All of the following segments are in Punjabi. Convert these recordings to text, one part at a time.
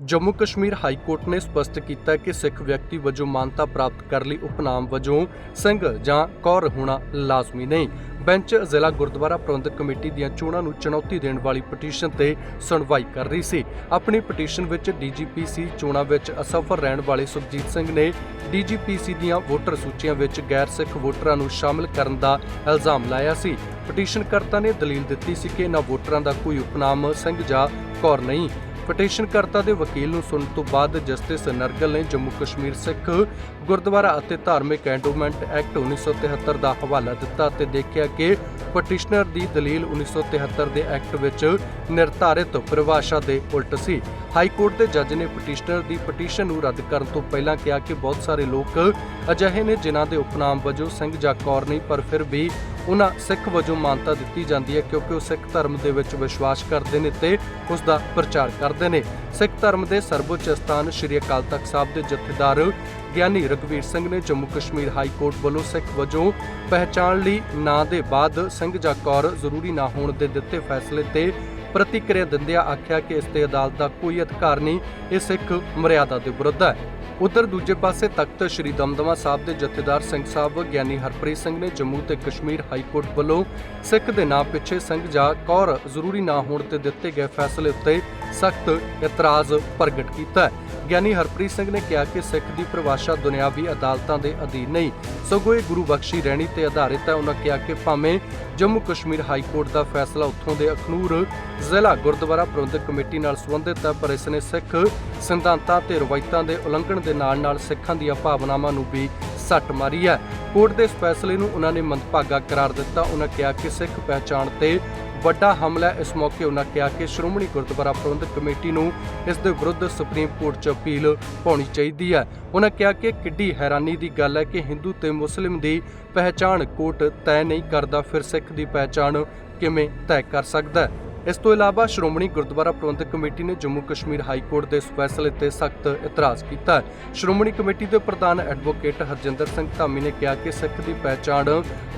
ਜੰਮੂ ਕਸ਼ਮੀਰ ਹਾਈ ਕੋਰਟ ਨੇ ਸਪਸ਼ਟ ਕੀਤਾ ਕਿ ਸਿੱਖ ਵਿਅਕਤੀ ਵਜੋਂ ਮਾਨਤਾ ਪ੍ਰਾਪਤ ਕਰ ਲਈ ਉਪਨਾਮ ਵਜੋਂ ਸਿੰਘ ਜਾਂ ਕੌਰ ਹੋਣਾ ਲਾਜ਼ਮੀ ਨਹੀਂ। ਬੈਂਚ ਜ਼ਿਲ੍ਹਾ ਗੁਰਦੁਆਰਾ ਪ੍ਰਬੰਧਕ ਕਮੇਟੀ ਦੀਆਂ ਚੋਣਾਂ ਨੂੰ ਚੁਣੌਤੀ ਦੇਣ ਵਾਲੀ ਪਟੀਸ਼ਨ ਤੇ ਸੁਣਵਾਈ ਕਰ ਰਹੀ ਸੀ। ਆਪਣੀ ਪਟੀਸ਼ਨ ਵਿੱਚ ਡੀਜੀਪੀਸੀ ਚੋਣਾਂ ਵਿੱਚ ਅਸਫਲ ਰਹਿਣ ਵਾਲੇ ਸੁਖਜੀਤ ਸਿੰਘ ਨੇ ਡੀਜੀਪੀਸੀ ਦੀਆਂ ਵੋਟਰ ਸੂਚੀਆਂ ਵਿੱਚ ਗੈਰ ਸਿੱਖ ਵੋਟਰਾਂ ਨੂੰ ਸ਼ਾਮਲ ਕਰਨ ਦਾ ਇਲਜ਼ਾਮ ਲਾਇਆ ਸੀ। ਪਟੀਸ਼ਨਕਰਤਾ ਨੇ ਦਲੀਲ ਦਿੱਤੀ ਸੀ ਕਿ ਇਹਨਾਂ ਵੋਟਰਾਂ ਦਾ ਕੋਈ ਉਪਨਾਮ ਸਿੰਘ ਜਾਂ ਕੌਰ ਨਹੀਂ। ਪਟੀਸ਼ਨਕਰਤਾ ਦੇ ਵਕੀਲ ਨੂੰ ਸੁਣਨ ਤੋਂ ਬਾਅਦ ਜਸਟਿਸ ਨਰਗਲ ਨੇ ਜੰਮੂ ਕਸ਼ਮੀਰ ਸਿੱਖ ਗੁਰਦੁਆਰਾ ਅਤੇ ਧਾਰਮਿਕ ਐਂਡੋਮੈਂਟ ਐਕਟ 1973 ਦਾ ਹਵਾਲਾ ਦਿੱਤਾ ਅਤੇ ਦੇਖਿਆ ਕਿ ਪਟੀਸ਼ਨਰ ਦੀ ਦਲੀਲ 1973 ਦੇ ਐਕਟ ਵਿੱਚ ਨਿਰਧਾਰਿਤ ਪਰਿਭਾਸ਼ਾ ਦੇ ਉਲਟ ਸੀ। ਹਾਈ ਕੋਰਟ ਦੇ ਜੱਜ ਨੇ ਪਟੀਸ਼ਨਰ ਦੀ ਪਟੀਸ਼ਨ ਨੂੰ ਰੱਦ ਕਰਨ ਤੋਂ ਪਹਿਲਾਂ ਕਿਹਾ ਕਿ ਬਹੁਤ ਸਾਰੇ ਲੋਕ ਅਜਿਹੇ ਨੇ ਜਿਨ੍ਹਾਂ ਦੇ ਉਪਨਾਮ ਵਜੋਂ ਸਿੰਘ ਜਾਂ ਕੌਰ ਨਹੀਂ, ਪਰ ਫਿਰ ਵੀ ਉਹਨਾਂ ਸਿੱਖ ਵਜੋਂ ਮਾਨਤਾ ਦਿੱਤੀ ਜਾਂਦੀ ਹੈ ਕਿਉਂਕਿ ਉਹ ਸਿੱਖ ਧਰਮ ਦੇ ਵਿੱਚ ਵਿਸ਼ਵਾਸ ਕਰਦੇ ਨੇ ਤੇ ਉਸ ਦਾ ਪ੍ਰਚਾਰ ਕਰਦੇ ਨੇ। ਸਿੱਖ ਧਰਮ ਦੇ ਸਰਵਉੱਚ ਸਥਾਨ ਸ੍ਰੀ ਅਕਾਲ ਤਖਤ ਸਾਹਿਬ ਦੇ ਜਥੇਦਾਰ ਗਿਆਨੀ ਰਗਵੀਰ ਸਿੰਘ ਨੇ ਜੰਮੂ ਕਸ਼ਮੀਰ ਹਾਈ ਕੋਰਟ ਵੱਲੋਂ ਸਿੱਖ ਵਜੋਂ ਪਹਿਚਾਣ ਲਈ ਨਾਂ ਦੇ ਬਾਅਦ ਸਿੰਘ ਜਾਂ ਕੌਰ ਜ਼ਰੂਰੀ ਨਾ ਹੋਣ ਦੇ ਦਿੱਤੇ ਫੈਸਲੇ ਤੇ ਪ੍ਰਤੀਕਿਰਿਆ ਦਿੰਦਿਆਂ ਆਖਿਆ ਕਿ ਇਸ ਤੇ ਅਦਾਲਤ ਦਾ ਕੋਈ ਅਧਿਕਾਰ ਨਹੀਂ ਇਹ ਸਿੱਖ ਮਰਿਆਦਾ ਦੇ ਵਿਰੁੱਧ ਹੈ। ਉਧਰ ਦੂਜੇ ਪਾਸੇ ਤਖਤ ਸ੍ਰੀ ਦਮਦਮਾ ਸਾਹਿਬ ਦੇ ਜਥੇਦਾਰ ਸਿੰਘ ਸਾਹਿਬ ਗਿਆਨੀ ਹਰਪ੍ਰੀਤ ਸਿੰਘ ਨੇ ਜੰਮੂ ਤੇ ਕਸ਼ਮੀਰ ਹਾਈ ਕੋਰਟ ਵੱਲੋਂ ਸਿੱਖ ਦੇ ਨਾਂ ਪਿੱਛੇ ਸਿੰਘ ਜਾਂ ਕੌਰ ਜ਼ਰੂਰੀ ਨਾ ਹੋਣ ਤੇ ਦਿੱਤੇ ਗਏ ਫੈਸਲੇ ਉੱਤੇ ਸਖਤ ਇਤਰਾਜ਼ ਪ੍ਰਗਟ ਕੀਤਾ ਹੈ। ਗਿਆਨੀ ਹਰਪ੍ਰੀਤ ਸਿੰਘ ਨੇ ਕਿਹਾ ਕਿ ਸਿੱਖ ਦੀ ਪਰਿਭਾਸ਼ਾ ਦੁਨਿਆਵੀ ਅਦਾਲਤਾਂ ਦੇ ਅਧੀਨ ਨਹੀਂ, ਸਗੋਂ ਇਹ ਗੁਰੂ ਬਖਸ਼ੀ ਰਹਿਣੀ ਤੇ ਆਧਾਰਿਤ ਹੈ। ਉਹਨਾਂ ਕਿਹਾ ਕਿ ਭਾਵੇਂ ਜੰਮੂ ਕਸ਼ਮੀਰ ਹਾਈ ਕੋਰਟ ਦਾ ਫੈਸਲਾ ਉੱਥੋਂ ਦੇ ਅਖਨੂਰ ਜ਼ਿਲ੍ਹਾ ਗੁਰਦੁਆਰਾ ਪ੍ਰਬੰਧਕ ਕਮੇਟੀ ਨਾਲ ਸੰਬੰਧਿਤ ਹੈ, ਪਰ ਇਸ ਨੇ ਸਿੱਖ ਸਿਧਾਂਤਾਂ ਤੇ ਰਵਾਇਤਾਂ ਦੇ ਉਲੰਘਣ ਦੇ ਨਾਲ-ਨਾਲ ਸਿੱਖਾਂ ਦੀਆਂ ਭਾਵਨਾਵਾਂ ਨੂੰ ਵੀ ਸੱਟ ਮਾਰੀ ਹੈ। ਕੋਰਟ ਦੇ ਇਸ ਫੈਸਲੇ ਨੂੰ ਉਹਨਾਂ ਨੇ ਮੰਦਭਾਗਾ ਕਰਾਰ ਦਿੱਤਾ। ਉਹਨਾਂ ਕਿਹਾ ਕਿ ਸਿੱਖ ਪਹਿਚਾਣ ਤੇ ਵੱਡਾ ਹਮਲਾ ਇਸ ਮੌਕੇ ਉਹਨਾਂ ਕਿਹਾ ਕਿ ਸ਼੍ਰੋਮਣੀ ਗੁਰਦੁਆਰਾ ਪ੍ਰਬੰਧਕ ਕਮੇਟੀ ਨੂੰ ਇਸ ਦੇ ਵਿਰੁੱਧ ਸੁਪਰੀਮ ਕੋਰਟ 'ਚ ਅਪੀਲ ਪਾਉਣੀ ਚਾਹੀਦੀ ਹੈ। ਉਹਨਾਂ ਕਿਹਾ ਕਿ ਕਿੱਡੀ ਹੈਰਾਨੀ ਦੀ ਗੱਲ ਹੈ ਕਿ ਹਿੰਦੂ ਤੇ ਮੁਸਲਿਮ ਦੀ ਪਹਿਚਾਣ ਕੋਰਟ ਤੈਅ ਨਹੀਂ ਕਰਦਾ। ਫਿਰ ਸਿੱਖ ਦੀ ਪਹਿਚਾਣ ਕਿਵੇਂ ਤੈਅ ਕਰ ਸਕਦਾ ਹੈ? ਇਸ ਤੋਂ ਇਲਾਵਾ ਸ਼੍ਰੋਮਣੀ ਗੁਰਦੁਆਰਾ ਪ੍ਰਬੰਧਕ ਕਮੇਟੀ ਨੇ ਜੰਮੂ ਕਸ਼ਮੀਰ ਹਾਈ ਕੋਰਟ ਦੇ ਇਸ ਫੈਸਲੇ ਤੇ ਸਖਤ ਇਤਰਾਜ਼ ਕੀਤਾ। ਸ਼੍ਰੋਮਣੀ ਕਮੇਟੀ ਦੇ ਪ੍ਰਧਾਨ ਐਡਵੋਕੇਟ ਹਰਜਿੰਦਰ ਸਿੰਘ ਧਾਮੀ ਨੇ ਕਿਹਾ ਕਿ ਸਿੱਖ ਦੀ ਪਹਿਚਾਣ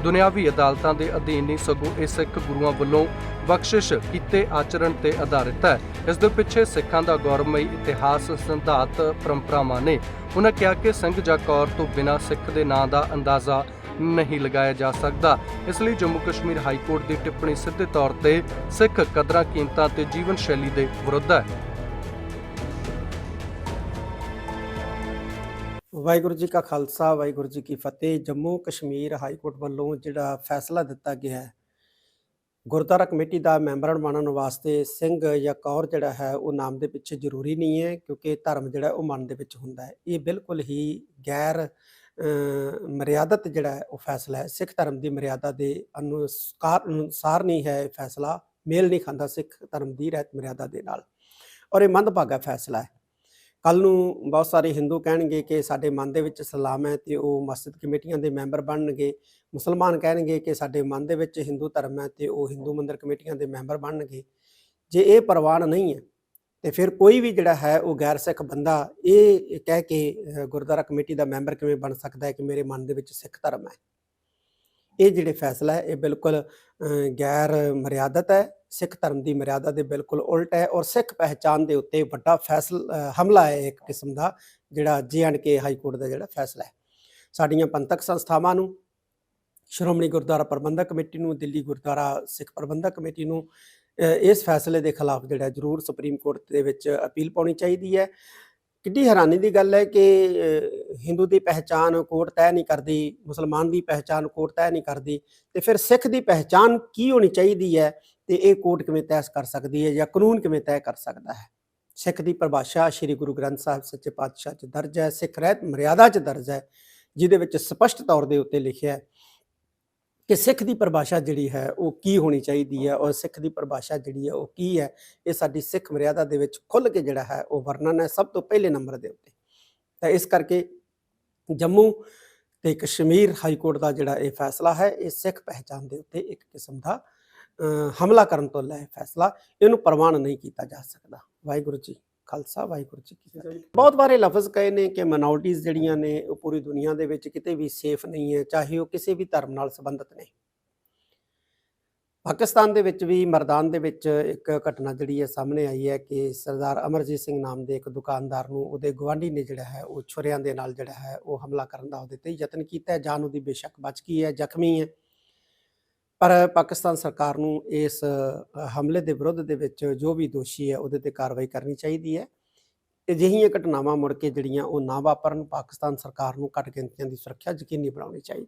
ਦੁਨਿਆਵੀ ਅਦਾਲਤਾਂ ਦੇ ਅਧੀਨ ਨਹੀਂ, ਸਗੋਂ ਇਹ ਸਿੱਖ ਗੁਰੂਆਂ ਵੱਲੋਂ ਬਖਸ਼ਿਸ਼ ਕੀਤੇ ਆਚਰਣ ਤੇ ਆਧਾਰਿਤ ਹੈ। ਇਸ ਦੇ ਪਿੱਛੇ ਸਿੱਖਾਂ ਦਾ ਗੌਰਵਮਈ ਇਤਿਹਾਸ, ਸਿਧਾਂਤ, ਪਰੰਪਰਾਵਾਂ ਨੇ। ਉਹਨਾਂ ਕਿਹਾ ਕਿ ਸਿੰਘ ਜਾਂ ਕੌਰ ਤੋਂ ਬਿਨਾਂ ਸਿੱਖ ਦੇ ਨਾਂ ਦਾ ਅੰਦਾਜ਼ਾ ਨਹੀਂ ਲਗਾਇਆ ਜਾ ਸਕਦਾ। ਇਸ ਲਈ ਜੰਮੂ ਕਸ਼ਮੀਰ ਹਾਈ ਕੋਰਟ ਦੀ ਟਿੱਪਣੀ ਸਿੱਧੇ ਤੌਰ ਤੇ ਸਿੱਖ ਕਦਰਾਂ, ਕੀਮਤਾਂ ਤੇ ਜੀਵਨ ਸ਼ੈਲੀ ਦੇ ਵਿਰੁੱਧ ਹੈ। ਵਾਹਿਗੁਰੂ ਜੀ ਕਾ ਖਾਲਸਾ, ਵਾਹਿਗੁਰੂ ਜੀ ਕੀ ਫਤਿਹ। ਜੰਮੂ ਕਸ਼ਮੀਰ ਹਾਈ ਕੋਰਟ ਵੱਲੋਂ ਜਿਹੜਾ ਫੈਸਲਾ ਦਿੱਤਾ ਗਿਆ ਹੈ, ਗੁਰਦੁਆਰਾ ਕਮੇਟੀ ਦਾ ਮੈਂਬਰ ਬਣਨ ਵਾਸਤੇ ਸਿੰਘ ਜਾਂ ਕੌਰ ਜਿਹੜਾ ਹੈ, ਉਹ ਨਾਮ ਦੇ ਪਿੱਛੇ ਜ਼ਰੂਰੀ ਨਹੀਂ ਹੈ, ਕਿਉਂਕਿ ਧਰਮ ਜਿਹੜਾ ਉਹ ਮਨ ਦੇ ਵਿੱਚ ਹੁੰਦਾ ਹੈ। ਇਹ ਬਿਲਕੁਲ ਹੀ ਗੈਰ ਮਰਿਆਦਤ ਜਿਹੜਾ ਹੈ, ਉਹ ਫੈਸਲਾ ਹੈ। ਸਿੱਖ ਧਰਮ ਦੀ ਮਰਿਆਦਾ ਦੇ ਅਨੁਸਾਰ ਅਨੁਸਾਰ ਨਹੀਂ ਹੈ ਇਹ ਫੈਸਲਾ। ਮੇਲ ਨਹੀਂ ਖਾਂਦਾ ਸਿੱਖ ਧਰਮ ਦੀ ਰਹਿਤ ਮਰਿਆਦਾ ਦੇ ਨਾਲ। ਔਰ ਇਹ ਮੰਦਭਾਗਾ ਫੈਸਲਾ ਹੈ। ਕੱਲ ਨੂੰ ਬਹੁਤ ਸਾਰੇ ਹਿੰਦੂ ਕਹਿਣਗੇ ਕਿ ਸਾਡੇ ਮਨ ਦੇ ਵਿੱਚ ਇਸਲਾਮ ਹੈ ਤੇ ਉਹ ਮਸਜਿਦ ਕਮੇਟੀਆਂ ਦੇ ਮੈਂਬਰ ਬਣਨਗੇ। ਮੁਸਲਮਾਨ ਕਹਿਣਗੇ ਕਿ ਸਾਡੇ ਮਨ ਦੇ ਵਿੱਚ ਹਿੰਦੂ ਧਰਮ ਹੈ ਤੇ ਉਹ ਹਿੰਦੂ ਮੰਦਰ ਕਮੇਟੀਆਂ ਦੇ ਮੈਂਬਰ ਬਣਨਗੇ। ਜੇ ਇਹ ਪ੍ਰਵਾਨ ਨਹੀਂ ਹੈ ਤੇ ਫਿਰ ਕੋਈ ਵੀ ਜਿਹੜਾ ਹੈ ਉਹ ਗੈਰ ਸਿੱਖ ਬੰਦਾ ਇਹ ਕਹਿ ਕੇ ਗੁਰਦੁਆਰਾ ਕਮੇਟੀ ਦਾ ਮੈਂਬਰ ਕਿਵੇਂ ਬਣ ਸਕਦਾ ਹੈ ਕਿ ਮੇਰੇ ਮਨ ਦੇ ਵਿੱਚ ਸਿੱਖ ਧਰਮ ਹੈ? ਇਹ ਜਿਹੜੇ ਫੈਸਲਾ ਹੈ, ਇਹ ਬਿਲਕੁਲ ਗੈਰ ਮਰਿਆਦਤ ਹੈ। ਸਿੱਖ ਧਰਮ ਦੀ ਮਰਿਆਦਾ ਦੇ ਬਿਲਕੁਲ ਉਲਟ ਹੈ ਔਰ ਸਿੱਖ ਪਹਿਚਾਨ ਦੇ ਉੱਤੇ ਵੱਡਾ ਫੈਸਲ ਹਮਲਾ ਹੈ ਇੱਕ ਕਿਸਮ ਦਾ, ਜਿਹੜਾ ਕੇ ਹਾਈ ਕੋਰਟ ਦਾ ਜਿਹੜਾ ਫੈਸਲਾ ਹੈ। ਸਾਡੀਆਂ ਪੰਥਕ ਸੰਸਥਾਵਾਂ ਨੂੰ, ਸ਼੍ਰੋਮਣੀ ਗੁਰਦੁਆਰਾ ਪ੍ਰਬੰਧਕ ਕਮੇਟੀ ਨੂੰ, ਦਿੱਲੀ ਗੁਰਦੁਆਰਾ ਸਿੱਖ ਪ੍ਰਬੰਧਕ ਕਮੇਟੀ ਨੂੰ ਇਸ ਫੈਸਲੇ ਦੇ ਖਿਲਾਫ ਜਿਹੜਾ ਜ਼ਰੂਰ ਸੁਪਰੀਮ ਕੋਰਟ ਦੇ ਵਿੱਚ ਅਪੀਲ ਪਾਉਣੀ ਚਾਹੀਦੀ ਹੈ। ਕਿੱਡੀ ਹੈਰਾਨੀ ਦੀ ਗੱਲ ਹੈ ਕਿ ਹਿੰਦੂ ਦੀ ਪਹਿਚਾਨ ਕੋਰਟ ਤੈਅ ਨਹੀਂ ਕਰਦੀ, ਮੁਸਲਮਾਨ ਦੀ ਪਹਿਚਾਨ ਕੋਰਟ ਤੈਅ ਨਹੀਂ ਕਰਦੀ ਤੇ ਫਿਰ ਸਿੱਖ ਦੀ ਪਹਿਚਾਨ ਕੀ ਹੋਣੀ ਚਾਹੀਦੀ ਹੈ ਤੇ ਇਹ ਕੋਰਟ ਕਿਵੇਂ ਤੈਅ ਕਰ ਸਕਦੀ ਹੈ ਜਾਂ ਕਾਨੂੰਨ ਕਿਵੇਂ ਤੈਅ ਕਰ ਸਕਦਾ ਹੈ? ਸਿੱਖ ਦੀ ਪਰਿਭਾਸ਼ਾ ਸ੍ਰੀ ਗੁਰੂ ਗ੍ਰੰਥ ਸਾਹਿਬ ਸੱਚੇ ਪਾਤਸ਼ਾਹ 'ਚ ਦਰਜ ਹੈ, ਸਿੱਖ ਰਹਿਤ ਮਰਿਆਦਾ 'ਚ ਦਰਜ ਹੈ, ਜਿਹਦੇ ਵਿੱਚ ਸਪਸ਼ਟ ਤੌਰ ਦੇ ਉੱਤੇ ਲਿਖਿਆ ਹੈ ਕਿ ਸਿੱਖ ਦੀ ਪਰਿਭਾਸ਼ਾ ਜਿਹੜੀ ਹੈ ਉਹ ਕੀ ਹੋਣੀ ਚਾਹੀਦੀ ਹੈ ਔਰ ਸਿੱਖ ਦੀ ਪਰਿਭਾਸ਼ਾ ਜਿਹੜੀ ਹੈ ਉਹ ਕੀ ਹੈ, ਇਹ ਸਾਡੀ ਸਿੱਖ ਮਰਿਆਦਾ ਦੇ ਵਿੱਚ ਖੁੱਲ ਕੇ ਜਿਹੜਾ ਹੈ ਉਹ ਵਰਣਨ ਹੈ ਸਭ ਤੋਂ ਪਹਿਲੇ ਨੰਬਰ ਦੇ ਉੱਤੇ। ਤਾਂ ਇਸ ਕਰਕੇ ਜੰਮੂ ਤੇ ਕਸ਼ਮੀਰ ਹਾਈ ਕੋਰਟ ਦਾ ਜਿਹੜਾ ਇਹ ਫੈਸਲਾ ਹੈ, ਇਹ ਸਿੱਖ ਪਹਿਚਾਨ ਦੇ ਉੱਤੇ ਇੱਕ ਕਿਸਮ ਦਾ ਹਮਲਾ ਕਰਨ ਤੋਂ ਲੈ ਫੈਸਲਾ, ਇਹਨੂੰ ਪ੍ਰਵਾਨ ਨਹੀਂ ਕੀਤਾ ਜਾ ਸਕਦਾ। ਵਾਹਿਗੁਰੂ ਜੀ ਖਾਲਸਾ ਵਾਹਿਗੁਰੂ ਜੀ ਕੀ ਫਤਿਹ। ਬਹੁਤ ਵਾਰੇ ਲਫ਼ਜ਼ ਕਹੇ ਨੇ ਕਿ ਮਿਨੋਰਟੀਆਂ ਜਿਹੜੀਆਂ ਨੇ ਉਹ ਪੂਰੀ ਦੁਨੀਆ ਦੇ ਵਿੱਚ ਕਿਤੇ ਵੀ ਸੇਫ ਨਹੀਂ ਹੈ ਚਾਹੇ ਉਹ ਕਿਸੇ ਵੀ ਧਰਮ ਨਾਲ ਸੰਬੰਧਿਤ ਨੇ। ਪਾਕਿਸਤਾਨ ਦੇ ਵਿੱਚ ਵੀ ਮਰਦਾਨ ਦੇ ਵਿੱਚ ਇੱਕ ਘਟਨਾ ਜਿਹੜੀ ਹੈ ਸਾਹਮਣੇ ਆਈ ਹੈ ਕਿ ਸਰਦਾਰ ਅਮਰਜੀਤ ਸਿੰਘ ਨਾਮ ਦੇ ਇੱਕ ਦੁਕਾਨਦਾਰ ਨੂੰ ਉਹਦੇ ਗਵਾਂਢੀ ਨੇ ਜਿਹੜਾ ਹੈ ਉਹ ਛੁਰਿਆਂ ਦੇ ਨਾਲ ਜਿਹੜਾ ਹੈ ਉਹ ਹਮਲਾ ਕਰਨ ਦਾ ਉਹਦੇ ਤੇ ਯਤਨ ਕੀਤਾ ਹੈ। ਜਾਨ ਉਹਦੀ ਬੇਸ਼ੱਕ ਬਚ ਗਈ ਹੈ ਜ਼ਖਮੀ ਹੈ। ਪਰ ਪਾਕਿਸਤਾਨ ਸਰਕਾਰ ਨੂੰ ਇਸ ਹਮਲੇ ਦੇ ਵਿਰੁੱਧ ਦੇ ਵਿੱਚ ਜੋ ਵੀ ਦੋਸ਼ੀ ਹੈ, ਉਹਦੇ ਤੇ ਕਾਰਵਾਈ ਕਰਨੀ ਚਾਹੀਦੀ ਹੈ। ਅਜਿਹੀਆਂ ਘਟਨਾਵਾਂ ਮੁੜ ਕੇ ਜਿਹੜੀਆਂ ਉਹ ਨਾ ਵਾਪਰਨ, ਪਾਕਿਸਤਾਨ ਸਰਕਾਰ ਨੂੰ ਘੱਟ ਗਿਣਤੀਆਂ ਦੀ ਸੁਰੱਖਿਆ ਯਕੀਨੀ ਬਣਾਉਣੀ ਚਾਹੀਦੀ